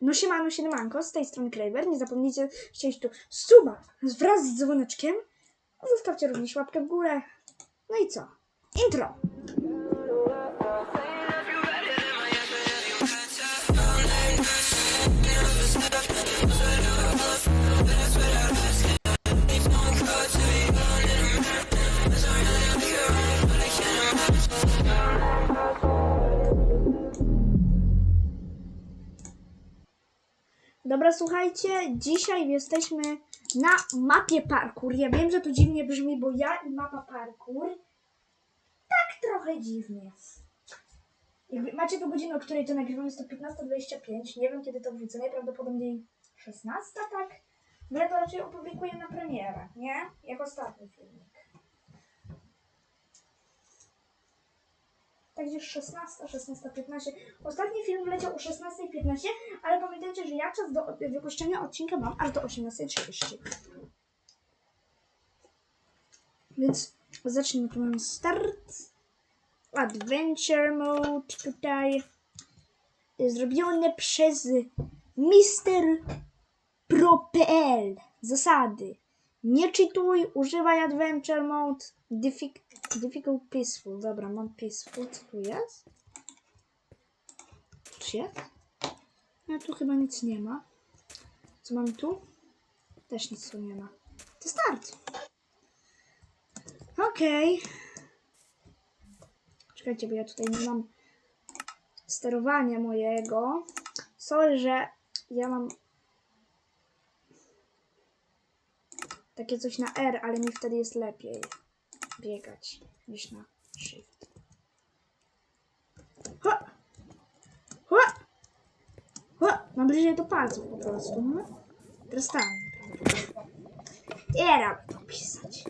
No siemano, siemanko, z tej strony Kraber. Nie zapomnijcie chcieć tu suba wraz z dzwoneczkiem. Zostawcie również łapkę w górę. No i co? Intro! Dobra, słuchajcie, dzisiaj jesteśmy na mapie parkour. Ja wiem, że to dziwnie brzmi, bo ja i mapa parkour. Tak trochę dziwnie. Jakby macie tu godzinę, o której to nagrywam, jest to 15.25. Nie wiem, kiedy to wrzucę. Najprawdopodobniej 16, tak? No ja to raczej opublikuję na premierę, nie? Jak ostatni filmik. Tak gdzieś 16, 16.15. Ostatni film wleciał o 16.15, ale pamiętajcie, że ja czas do wypuszczenia odcinka mam aż do 18.30. Więc zacznijmy. Tu start. Adventure mode tutaj. Zrobione przez Mister Pro.pl. Zasady. Nie czytuj, używaj Adventure Mode. Diffi- difficult Peaceful. Dobra, mam Peaceful. Co tu jest? Czy jest? No tu chyba nic nie ma. Co mam tu? Też nic tu nie ma. To start. Okej. Czekajcie, bo ja tutaj nie mam sterowania mojego. Sorry, że ja mam takie coś na R, ale mi wtedy jest lepiej biegać niż na Shift. Ha! Ha! Ha! Mam bliżej do palców po prostu. No. Teraz tam. Dam to pisać.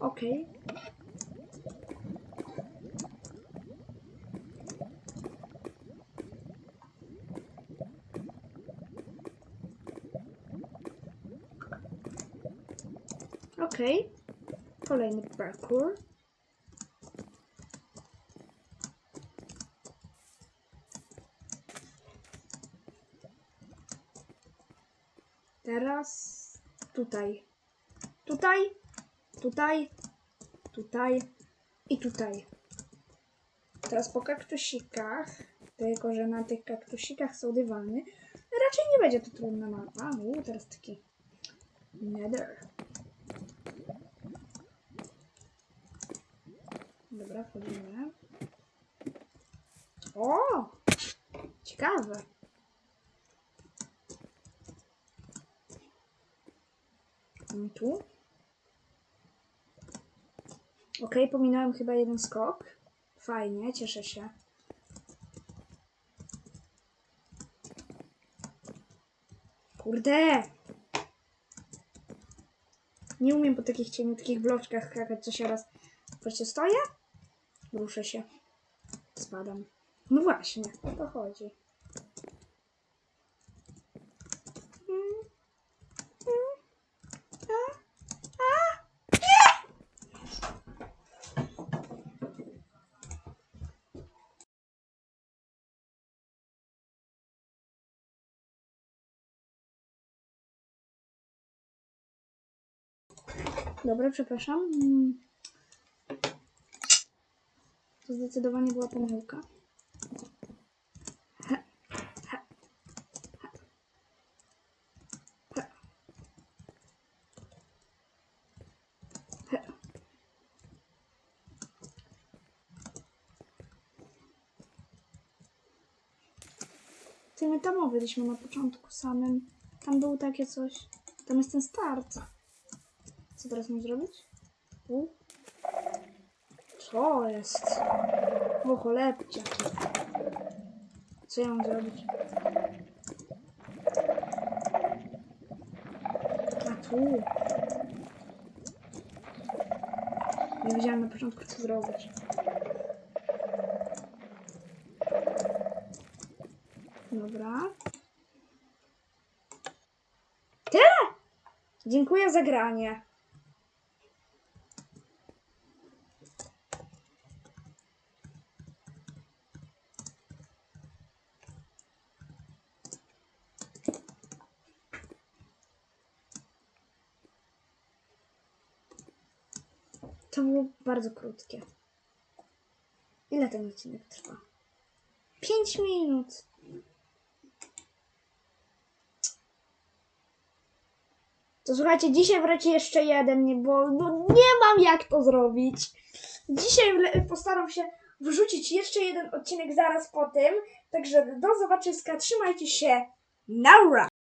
Okej. Okej. Kolejny parkour. Teraz tutaj. Tutaj, tutaj, tutaj i tutaj. Teraz po kaktusikach, tylko że na tych kaktusikach są dywany, raczej nie będzie to trudna mapa. Uuu, teraz taki nether. Dobra, wchodzimy. O! Ciekawe. I tu. Ok, pominąłem chyba jeden skok. Fajnie, cieszę się. Kurde! Nie umiem po takich cieniutkich bloczkach skakać, co się raz... Patrzcie, stoję? Ruszę się. Spadam. No właśnie, o to chodzi. Mm. Mm. Dobra, przepraszam. To zdecydowanie była pomyłka. Ty tam byliśmy na początku samym. Tam było takie coś. Tam jest ten start. Co teraz mam zrobić? U? Co jest? O cholebcie. Co ja mam zrobić? A tu. Nie wiedziałem na początku co zrobić. Dobra. Dziękuję za granie. To było bardzo krótkie. Ile ten odcinek trwa? 5 minut. To słuchajcie, dzisiaj wreszcie jeszcze jeden, bo no, nie mam jak to zrobić. Dzisiaj postaram się wrzucić jeszcze jeden odcinek zaraz po tym. Także do zobaczyska, trzymajcie się. Naura!